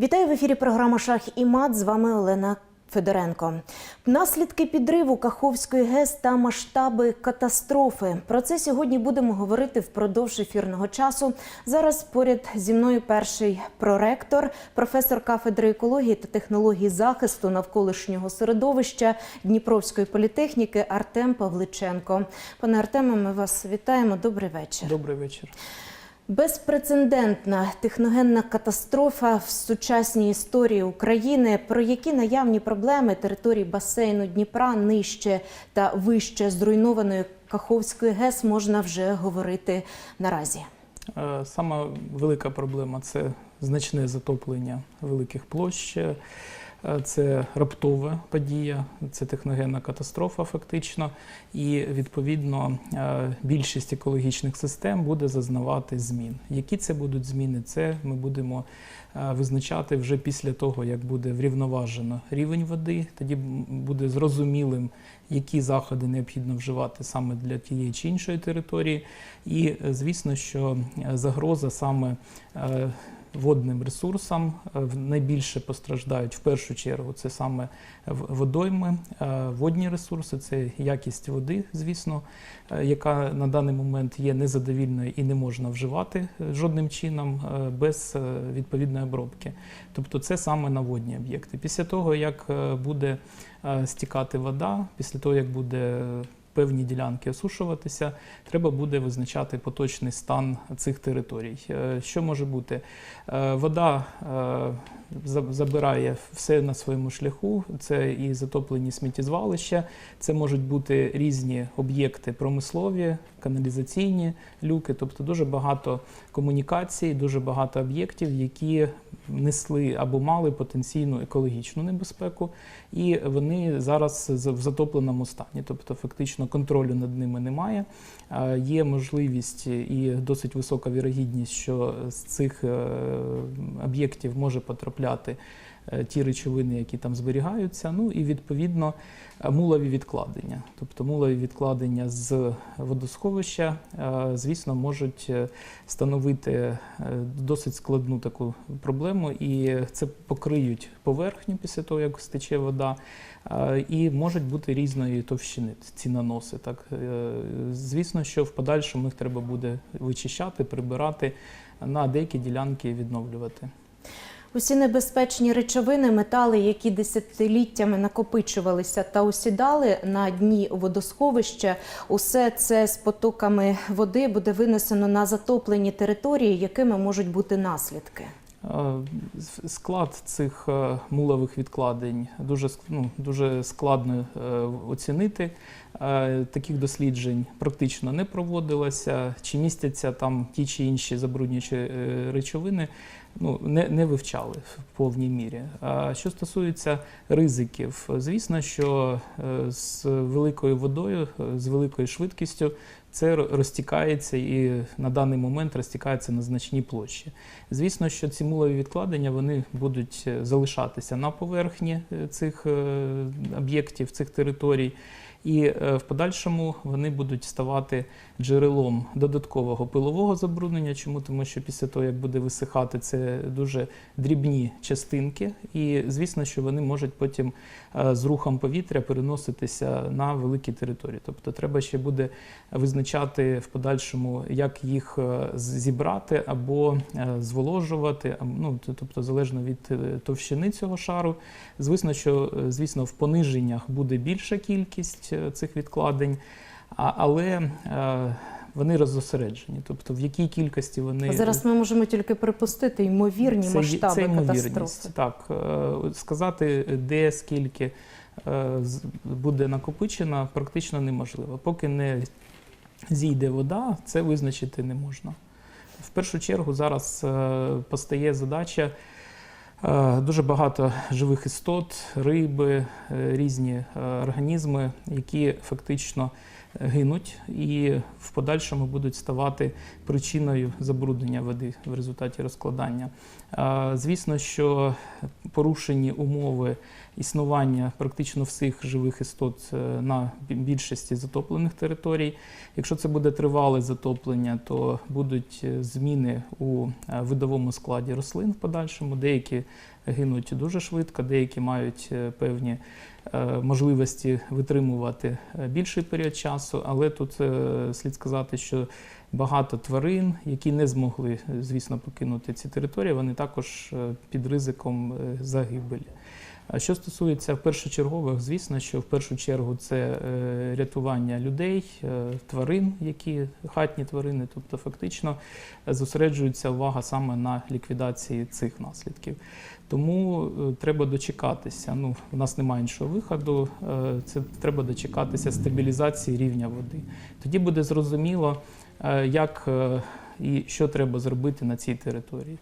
Вітаю в ефірі. Програма Шах і мат. З вами Олена Федоренко. Наслідки підриву Каховської ГЕС та масштаби катастрофи. Про це сьогодні будемо говорити впродовж ефірного часу. Зараз поряд зі мною перший проректор, професор кафедри екології та технології захисту навколишнього середовища Дніпровської політехніки Артем Павличенко. Пане Артеме, ми вас вітаємо. Добрий вечір. Добрий вечір. Безпрецедентна техногенна катастрофа в сучасній історії України, про які наявні проблеми території басейну Дніпра нижче та вище зруйнованої Каховської ГЕС можна вже говорити наразі. Е, Сама велика проблема це значне затоплення великих площ. Е, Це раптова подія, це техногенна катастрофа, фактично, і відповідно е, більшість екологічних систем буде зазнавати змін. Які це будуть зміни? Це ми будемо е, визначати вже після того, як буде врівноважено рівень води. Тоді буде зрозумілим, які заходи необхідно вживати саме для тієї чи іншої території. І звісно, що загроза саме водним ресурсам е, найбільше постраждають в першу чергу. Це саме в- водойми, е, водні ресурси, це якість води, звісно, е, яка на даний момент є незадовільною і не можна вживати е, жодним чином е, без е, відповідної обробки. Тобто це саме на водні об'єкти. Після того, як е, буде е, стікати вода, після того, як буде е, певні ділянки осушуватися, треба буде визначати поточний стан цих територій. Е, Що може бути? Е, Вода е, забирає все на своєму шляху. Це і затоплені сміттєзвалища, це можуть бути різні об'єкти промислові, каналізаційні люки, тобто дуже багато комунікацій, дуже багато об'єктів, які несли або мали потенційну екологічну небезпеку, і вони зараз в затопленому стані. Тобто, фактично контролю над ними немає. Є можливість і досить висока вірогідність, що з цих е, об'єктів може потрапляти ті речовини, які там зберігаються. Ну і відповідно е, мулові відкладення. Тобто мулові відкладення з водосховища, е, звісно, можуть е, становити е, досить складну таку проблему, і це покриють поверхню після того, як стече вода. Е, І можуть бути різної товщини ці наноси. Так Е, звісно, що в подальшому їх треба буде вичищати, прибирати на деякі ділянки відновлювати. Усі небезпечні речовини, метали, які десятиліттями накопичувалися та осідали на дні водосховища, усе це з потоками води буде винесено на затоплені території, якими можуть бути наслідки. Е, Склад цих е, мулових відкладень дуже ну, дуже складно е, оцінити. Е, Таких досліджень практично не проводилося. Чи містяться там ті чи інші забруднюючі е, речовини, ну не, не вивчали в повній мірі. А що стосується ризиків, звісно, що е, з великою водою, з великою швидкістю це розтікається і на даний момент розтікається на значні площі. Звісно, що ці мулові відкладення вони будуть залишатися на поверхні цих об'єктів, цих територій. І е, в подальшому вони будуть ставати джерелом додаткового пилового забруднення. Чому? Тому що після того, як буде висихати, це дуже дрібні частинки, і звісно, що вони можуть потім е, з рухом повітря переноситися на великі території. Тобто треба ще буде визначати в подальшому, як їх е, зібрати або зволожувати, ну тобто залежно від товщини цього шару. Звісно, що звісно в пониженнях буде більша кількість е, цих відкладень, але е, вони роззосереджені, тобто в якій кількості вони Зараз ми можемо тільки припустити ймовірні це, масштаби це катастрофи. ймовірність. Так, е, сказати, де скільки буде накопичено, практично неможливо. Поки не зійде вода, це визначити не можна. В першу чергу зараз постає задача. Е, Дуже багато живих істот, риби, е, різні е, організми, які фактично гинуть і в подальшому будуть ставати причиною забруднення води в результаті розкладання. Звісно, що порушені умови існування практично всіх живих істот е, на більшості затоплених територій. Якщо це буде тривале затоплення, то будуть е, зміни у е, видовому складі рослин в подальшому. Деякі гинуть дуже швидко, деякі мають е, певні е, можливості витримувати е, більший період часу, але тут слід сказати, що багато тварин, які не змогли, звісно, покинути ці території, вони також під ризиком загибелі. А Що стосується першочергових, звісно, що в першу чергу це е, рятування людей, е, тварин, які хатні тварини, тобто фактично е, зосереджується увага саме на ліквідації цих наслідків. Тому треба дочекатися. Ну, у нас немає іншого виходу. Це треба дочекатися стабілізації рівня води. Тоді буде зрозуміло, як і що треба зробити на цій території.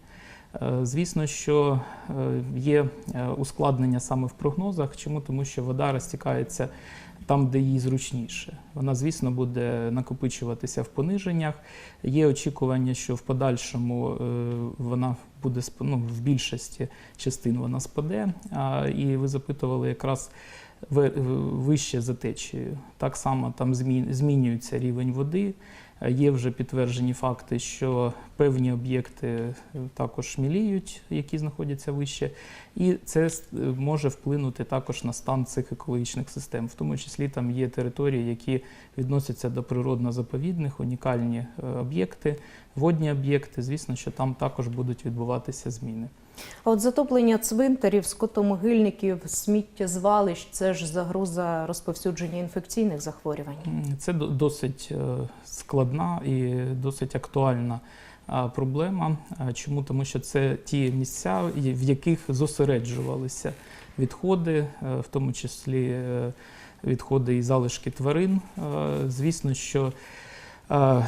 Е, Звісно, що е, є е, ускладнення саме в прогнозах. Чому? Тому що вода розтікається там, де їй зручніше. Вона, звісно, буде накопичуватися в пониженнях. Є очікування, що в подальшому вона буде ну, в більшості частин вона спаде. І ви запитували якраз ви- вище за течією. Так само там змінюється рівень води. Є вже підтверджені факти, що певні об'єкти також міліють, які знаходяться вище, і це може вплинути також на стан цих екологічних систем. В тому числі там є території, які відносяться до природно-заповідних, унікальні е, об'єкти, водні об'єкти. Звісно, що там також будуть відбуватися зміни. А от затоплення цвинтарів, скотомогильників, сміттєзвалищ це ж загроза розповсюдження інфекційних захворювань. Це досить е, складна і досить актуальна проблема. Чому? Тому що це ті місця, в яких зосереджувалися відходи, е, в тому числі е, відходи і залишки тварин. Звісно, що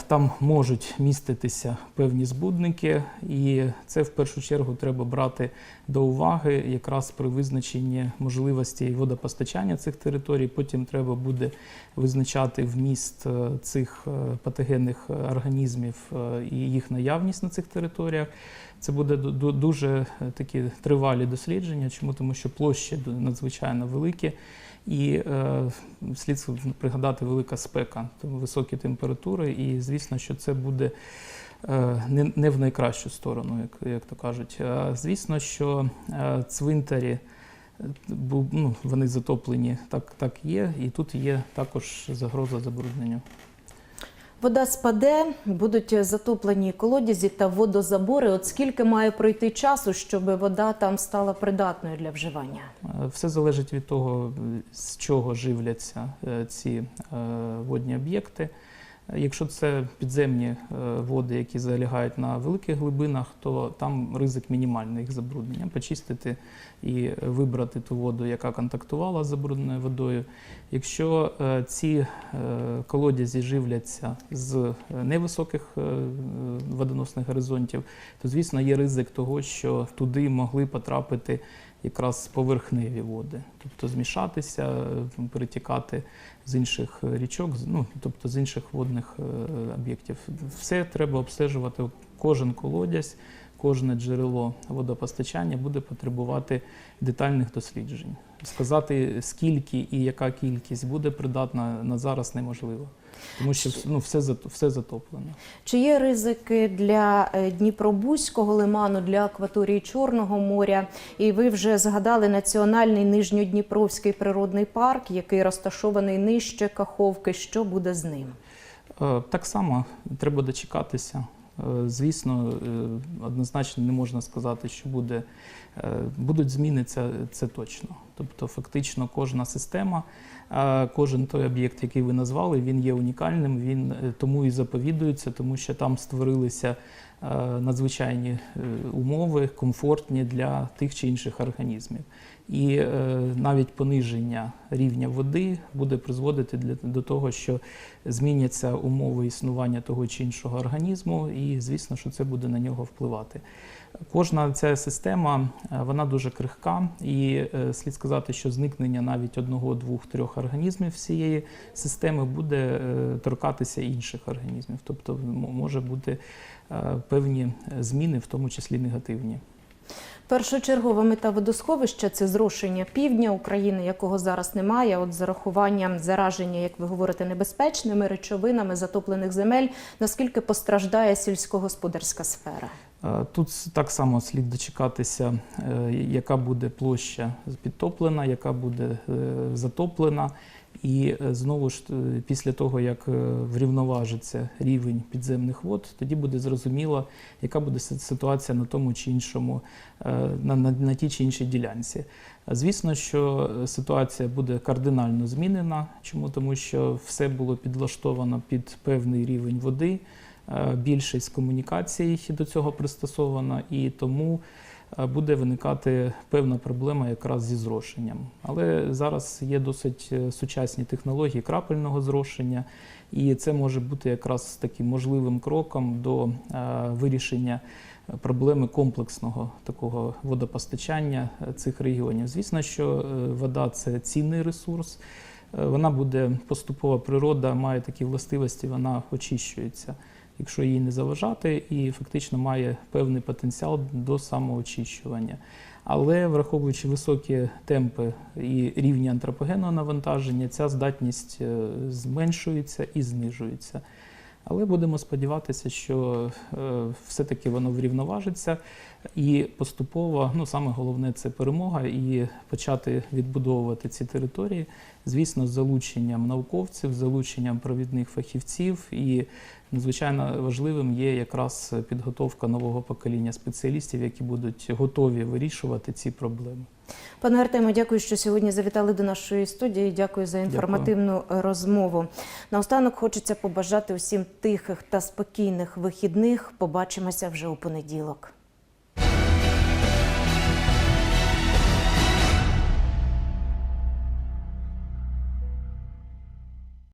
там можуть міститися певні збудники, і це в першу чергу треба брати до уваги якраз при визначенні можливості водопостачання цих територій. Потім треба буде визначати вміст е, цих е, патогенних е, організмів е, і їх наявність на цих територіях. Це буде ду- ду- дуже е, такі тривалі дослідження. Чому? Тому що площі надзвичайно великі. І е, слід пригадати велика спека, тому високі температури, і звісно, що це буде е, не, не в найкращу сторону, як, як то кажуть. Е, Звісно, що е, цвинтарі ну, вони затоплені, так, так є, і тут є також загроза забруднення. Вода спаде, будуть затоплені колодязі та водозабори. От скільки має пройти часу, щоб вода там стала придатною для вживання? Е, Все залежить від того, з чого живляться е, ці е, водні об'єкти. Якщо це підземні е, води, які залягають на великих глибинах, то там ризик мінімальний їх забруднення. Почистити і вибрати ту воду, яка контактувала з забрудненою водою. Якщо е, ці е, колодязі живляться з невисоких водоносних горизонтів, то звісно є ризик того, що туди могли потрапити якраз поверхневі води, тобто змішатися, е, перетікати з інших річок, ну тобто з інших водних е, об'єктів. Все треба обстежувати. Кожен колодязь, кожне джерело водопостачання буде потребувати детальних досліджень. Сказати скільки і яка кількість буде придатна на зараз неможливо, тому що ну, все все затоплено. Чи є ризики для е, Дніпробузького лиману, для акваторії Чорного моря? І ви вже згадали національний нижньодніпровський природний парк, який розташований нижче Каховки. Що буде з ним? Е, Так само треба дочекатися. Е, Звісно, однозначно не можна сказати, що буде, будуть зміни, це, це точно. Тобто, фактично, кожна система, е, кожен той об'єкт, який ви назвали, він є унікальним, він е, тому і заповідується, тому що там створилися е, надзвичайні е, умови, комфортні для тих чи інших організмів. І е, навіть пониження рівня води буде призводити для, до того, що зміняться умови існування того чи іншого організму, і звісно, що це буде на нього впливати. Кожна ця система е, вона дуже крихка, і е, слід сказати, що зникнення навіть одного, двох, трьох організмів всієї системи буде е, торкатися інших організмів, тобто може бути певні зміни, в тому числі негативні. Першочергова мета водосховища це зрошення півдня України, якого зараз немає. От зарахування зараження, як ви говорите, небезпечними речовинами затоплених земель. Наскільки постраждає сільськогосподарська сфера? Е, Тут так само слід дочекатися, е, яка буде площа підтоплена, яка буде е, затоплена. І знову ж після того, як врівноважиться рівень підземних вод, тоді буде зрозуміло, яка буде ситуація на тому чи іншому, на, на, на тій чи іншій ділянці. Звісно, що ситуація буде кардинально змінена. Чому? Тому що все було підлаштовано під певний рівень води. Е, Більшість комунікацій до цього пристосована, і тому е, буде виникати певна проблема якраз зі зрошенням. Але зараз є досить е, сучасні технології крапельного зрошення, і це може бути якраз таким можливим кроком до вирішення проблеми комплексного такого водопостачання цих регіонів. Звісно, що вода це цінний ресурс. Вона буде поступова природа, має такі властивості, вона очищується, якщо її не заважати, і фактично має певний потенціал до самоочищування. Але враховуючи високі темпи і рівні антропогенного навантаження, ця здатність е, зменшується і знижується. Але будемо сподіватися, що е, все-таки воно врівноважиться і поступово, ну саме головне це перемога, і почати відбудовувати ці території, звісно, з залученням науковців, з залученням провідних фахівців. І надзвичайно важливим є якраз підготовка нового покоління спеціалістів, які будуть готові вирішувати ці проблеми. Пане Артеме, дякую, що сьогодні завітали до нашої студії. Дякую за інформативну розмову. Наостанок хочеться побажати усім тихих та спокійних вихідних. Побачимося вже у понеділок.